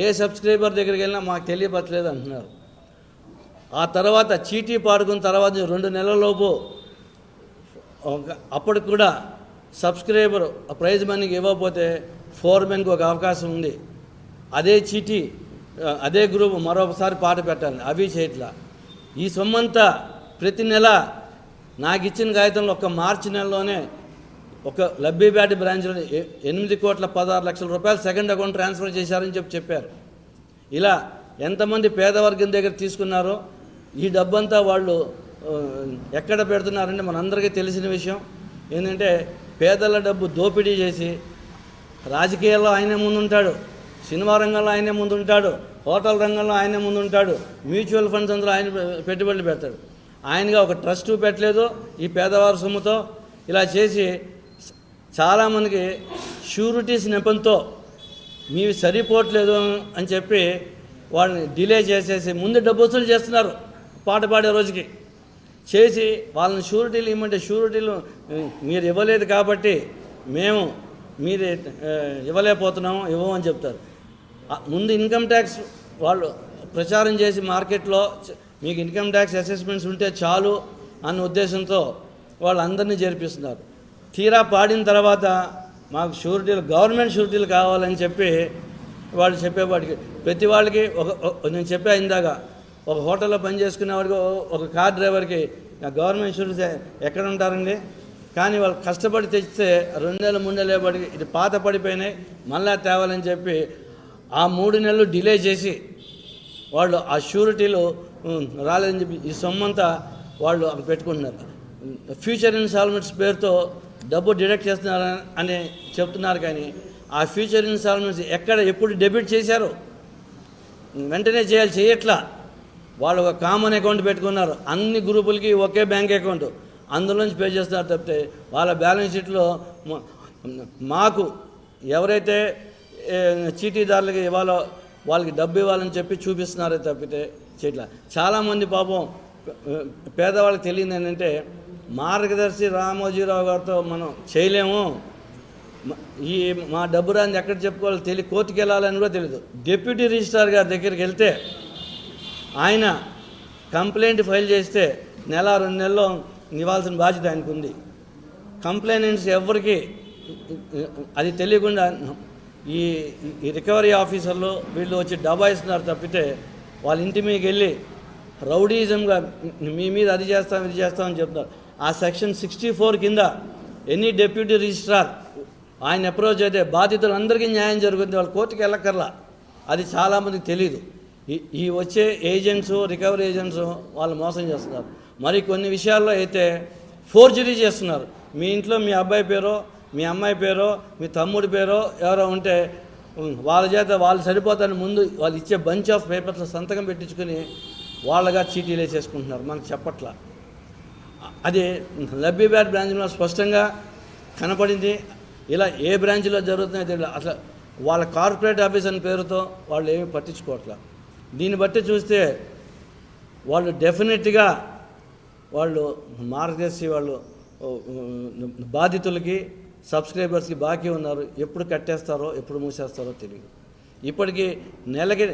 ఏ subscriber దగ్గరికి వెళ్ళినా మాకు తెలియపట్లేదు అంటున్నారు. ఆ తర్వాత చీటీ పాడుకున్న తర్వాత రెండు నెలలలోపు ఒక- అప్పటికి కూడా సబ్స్క్రైబర్ ప్రైజ్ మనీకి ఇవ్వకపోతే ఫోర్మెన్కి ఒక అవకాశం ఉంది. అదే చీటీ అదే గ్రూప్ మరొకసారి పాట పెట్టాలి అవి చేయట్లా ఈ సొమ్మంతా ప్రతి నెల నాకు ఇచ్చిన కాగితంలో ఒక మార్చి నెలలోనే ఒక లబ్బీబ్యాటి బ్రాంచ్లో ఎనిమిది కోట్ల పదహారు లక్షల రూపాయలు సెకండ్ అకౌంట్ ట్రాన్స్ఫర్ చేశారని చెప్పి చెప్పారు. ఇలా ఎంతమంది పేదవర్గం దగ్గర తీసుకున్నారో ఈ డబ్బంతా వాళ్ళు ఎక్కడ పెడుతున్నారంటే మనందరికీ తెలిసిన విషయం ఏంటంటే పేదల డబ్బు దోపిడీ చేసి రాజకీయాల్లో ఆయనే ముందుంటాడు సినిమా రంగంలో ఆయనే ముందుంటాడు హోటల్ రంగంలో ఆయనే ముందుంటాడు మ్యూచువల్ ఫండ్స్ అందులో ఆయన పెట్టుబడులు పెడతాడు. ఆయనగా ఒక ట్రస్ట్ పెట్టలేదు ఈ పేదవారి సొమ్ముతో. ఇలా చేసి చాలామందికి షూరిటీస్ నెపంతో మీవి సరిపోవట్లేదు అని చెప్పి వాళ్ళని డిలే చేసేసి ముందు డబ్బు వసూలు చేస్తున్నారు పాట పాడే రోజుకి. చేసి వాళ్ళని షూరిటీలు ఇవ్వమంటే షూరిటీలు మీరు ఇవ్వలేదు కాబట్టి మేము మీరు ఇవ్వలేకపోతున్నాము ఇవ్వమని చెప్తారు. ముందు ఇన్కమ్ ట్యాక్స్ వాళ్ళు ప్రచారం చేసి మార్కెట్లో మీకు ఇన్కమ్ ట్యాక్స్ అసెస్మెంట్స్ ఉంటే చాలు అన్న ఉద్దేశంతో వాళ్ళందరినీ జరిపిస్తున్నారు. తీరా పాడిన తర్వాత మాకు షూరిటీలు గవర్నమెంట్ షూరిటీలు కావాలని చెప్పి వాళ్ళు చెప్పేవాడికి. ప్రతి వాళ్ళకి ఒక నేను చెప్పా ఇందాక ఒక హోటల్లో పని చేసుకునేవాడికి ఒక కార్ డ్రైవర్కి గవర్నమెంట్ షూరిటీ ఎక్కడ ఉంటారండి? కానీ వాళ్ళు కష్టపడి తెచ్చితే రెండు నెలలు మూడు నెలలు పడి ఇది పాత పడిపోయినాయి మళ్ళా తేవాలని చెప్పి ఆ మూడు నెలలు డిలే చేసి వాళ్ళు ఆ షూరిటీలు రాలేదని చెప్పి ఈ సొమ్మంతా వాళ్ళు అక్కడ పెట్టుకుంటున్నారు. ఫ్యూచర్ ఇన్స్టాల్మెంట్స్ పేరుతో డబ్బు డిడక్ట్ చేస్తున్నారు అని చెప్తున్నారు కానీ ఆ ఫ్యూచర్ ఇన్స్టాల్మెంట్స్ ఎక్కడ ఎప్పుడు డెబిట్ చేశారు? వెంటనే చేయాలి చేయట్లా. వాళ్ళు ఒక కామన్ అకౌంట్ పెట్టుకున్నారు. అన్ని గ్రూపులకి ఒకే బ్యాంక్ అకౌంట్. అందులోంచి పే చేస్తున్నారు తప్పితే వాళ్ళ బ్యాలెన్స్ షీట్లో మాకు ఎవరైతే చీటీదారులకి ఇవ్వాలో వాళ్ళకి డబ్బు ఇవ్వాలని చెప్పి చూపిస్తున్నారే తప్పితే చేయట్లా. చాలామంది పాపం పేదవాళ్ళకి తెలియదు ఏంటంటే మార్గదర్శి రామోజీరావు గారితో మనం చేయలేము. ఈ మా డబ్బు రాని ఎక్కడ చెప్పుకోవాలో తెలియ కోర్టుకి వెళ్ళాలని కూడా తెలియదు డిప్యూటీ రిజిస్ట్రార్ గారి దగ్గరికి వెళ్తే ఆయన కంప్లైంట్ ఫైల్ చేస్తే నెల రెండు నెలల్లో ఇవ్వాల్సిన బాధ్యత ఆయనకు ఉంది. కంప్లైనెంట్స్ ఎవరికి అది తెలియకుండా ఈ రికవరీ ఆఫీసర్లు వీళ్ళు వచ్చి డబ్బా ఇస్తున్నారు తప్పితే వాళ్ళ ఇంటి మీదకి వెళ్ళి రౌడీజంగా మీ మీద అది చేస్తాం ఇది చేస్తామని చెప్తారు ఆ సెక్షన్ సిక్స్టీ ఫోర్ కింద ఎనీ డెప్యూటీ రిజిస్ట్రార్ ఆయన అప్రోచ్ అయితే బాధితులందరికీ న్యాయం జరుగుతుంది. వాళ్ళు కోర్టుకి వెళ్ళక్కర్లా. అది చాలామందికి తెలియదు ఈ ఈ వచ్చే ఏజెంట్స్ రికవరీ ఏజెంట్స్ వాళ్ళు మోసం చేస్తున్నారు. మరి కొన్ని విషయాల్లో అయితే ఫోర్జరీ చేస్తున్నారు. మీ ఇంట్లో మీ అబ్బాయి పేరో మీ అమ్మాయి పేరో మీ తమ్ముడి పేరో ఎవరో ఉంటే వాళ్ళ చేత వాళ్ళు సరిపోతారని ముందు వాళ్ళు ఇచ్చే బంచ్ ఆఫ్ పేపర్స్ సంతకం పెట్టించుకుని వాళ్ళగా చీటీలు వేసేసుకుంటున్నారు. మనకు చెప్పట్లా. అది లబ్బీబ్యాట్ బ్రాంచ్లో స్పష్టంగా కనపడింది. ఇలా ఏ బ్రాంచ్లో జరుగుతున్నాయో తెలియదు. అసలు వాళ్ళ కార్పొరేట్ ఆఫీస్ అని పేరుతో వాళ్ళు ఏమీ పట్టించుకోవట్లేదు దీన్ని బట్టి చూస్తే వాళ్ళు డెఫినెట్గా వాళ్ళు మార్గదర్శి వాళ్ళు బాధితులకి సబ్స్క్రైబర్స్కి బాకీ ఉన్నారు. ఎప్పుడు కట్టేస్తారో ఎప్పుడు మూసేస్తారో తెలియదు. ఇప్పటికీ నెలకి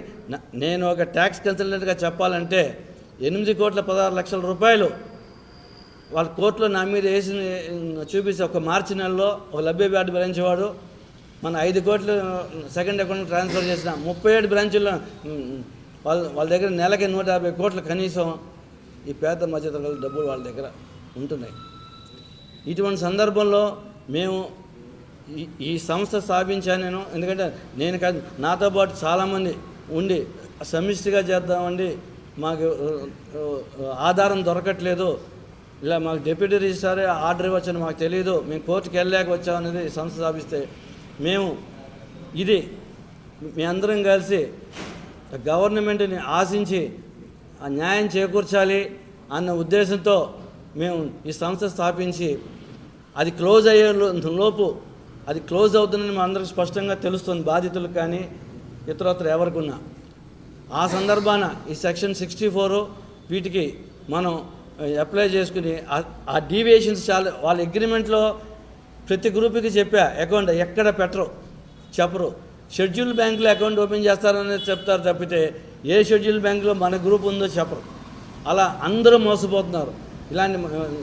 నేను ఒక ట్యాక్స్ కన్సల్టెంట్గా చెప్పాలంటే ఎనిమిది కోట్ల పదహారు లక్షల రూపాయలు వాళ్ళ కోర్టులో నా మీద వేసి చూపిస్తే ఒక మార్చి నెలలో ఒక లభ్య బ్యాట్ భరించేవాడు. మన ఐదు కోట్లు సెకండ్ అకౌంట్ ట్రాన్స్ఫర్ చేసిన ముప్పై ఏడు బ్రాంచుల్లో వాళ్ళ వాళ్ళ దగ్గర నెలకి నూట యాభై కోట్లు కనీసం ఈ పేద మధ్యతరగతి డబ్బులు వాళ్ళ దగ్గర ఉంటున్నాయి. ఇటువంటి సందర్భంలో మేము ఈ ఈ సంస్థ స్థాపించాను నేను. ఎందుకంటే నేను కాదు నాతో పాటు చాలామంది ఉండి సమిష్టిగా చేద్దామండి. మాకు ఆధారం దొరకట్లేదు. ఇలా మాకు డిప్యూటీ రిజిస్ట్రారే ఆర్డర్ ఇవ్వచ్చని మాకు తెలియదు మేము కోర్టుకి వెళ్ళలేక వచ్చామనేది ఈ సంస్థ స్థాపిస్తే మేము ఇది మీ అందరం కలిసి గవర్నమెంట్ని ఆశించి ఆ న్యాయం చేకూర్చాలి అన్న ఉద్దేశంతో మేము ఈ సంస్థ స్థాపించి అది క్లోజ్ అయ్యే లో- లోపు అది క్లోజ్ అవుతుందని మా అందరికి స్పష్టంగా తెలుస్తుంది. బాధితులకు కానీ ఇతరత్ర ఎవరికున్నా. ఆ సందర్భాన ఈ సెక్షన్ సిక్స్టీ ఫోరు వీటికి మనం అప్లై చేసుకుని ఆ- డీవియేషన్స్ చాలా వాళ్ళ అగ్రిమెంట్లో ప్రతి గ్రూప్కి చెప్పా అకౌంట్ ఎక్కడ పెట్టరు చెప్పరు. షెడ్యూల్ బ్యాంకులో అకౌంట్ ఓపెన్ చేస్తారని చెప్తారు తప్పితే ఏ షెడ్యూల్ బ్యాంకులో మన గ్రూప్ ఉందో చెప్పరు. అలా అందరూ మోసపోతున్నారు. ఇలాంటి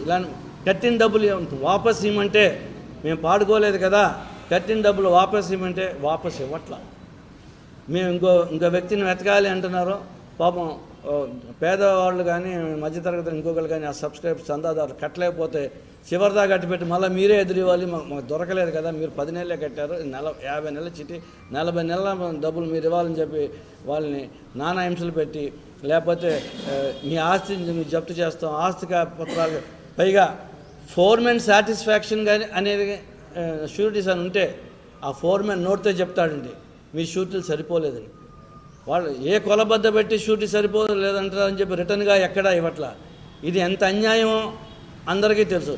ఇలాంటి కట్టిన డబ్బులు వాపస్ ఇవ్వమంటే మేము పాడుకోలేదు కదా కట్టిన డబ్బులు వాపస్ ఇవ్వమంటే వాపస్ ఇవ్వట్లా. మేము ఇంకో ఇంకో వ్యక్తిని వెతకాలి అంటున్నారు. పాపం పేదవాళ్ళు కానీ మధ్యతరగతి ఇంకొకరు కానీ ఆ సబ్స్క్రైబ్ చందాదారు కట్టలేకపోతే చివరిదా కట్టిపెట్టి మళ్ళీ మీరే ఎదురివ్వాలి మాకు దొరకలేదు కదా మీరు పది నెలలే కట్టారు నెల యాభై నెలల చిట్టి నలభై నెలల డబ్బులు మీరు ఇవ్వాలని చెప్పి వాళ్ళని నానా హింసలు పెట్టి లేకపోతే మీ ఆస్తిని జప్తు చేస్తాం ఆస్తి పత్రాలు. పైగా ఫోర్మెన్ సాటిస్ఫాక్షన్ కానీ అనేది షూరిటీస్ అని ఉంటే ఆ ఫోర్మెన్ నోట్తో చెప్తాడండి మీ షూరిటీలు సరిపోలేదని. వాళ్ళు ఏ కొలబద్ద పెట్టి షూటి సరిపోదు లేదంటారని చెప్పి రిటర్న్గా ఎక్కడా ఇవ్వట్లా? ఇది ఎంత అన్యాయమో అందరికీ తెలుసు.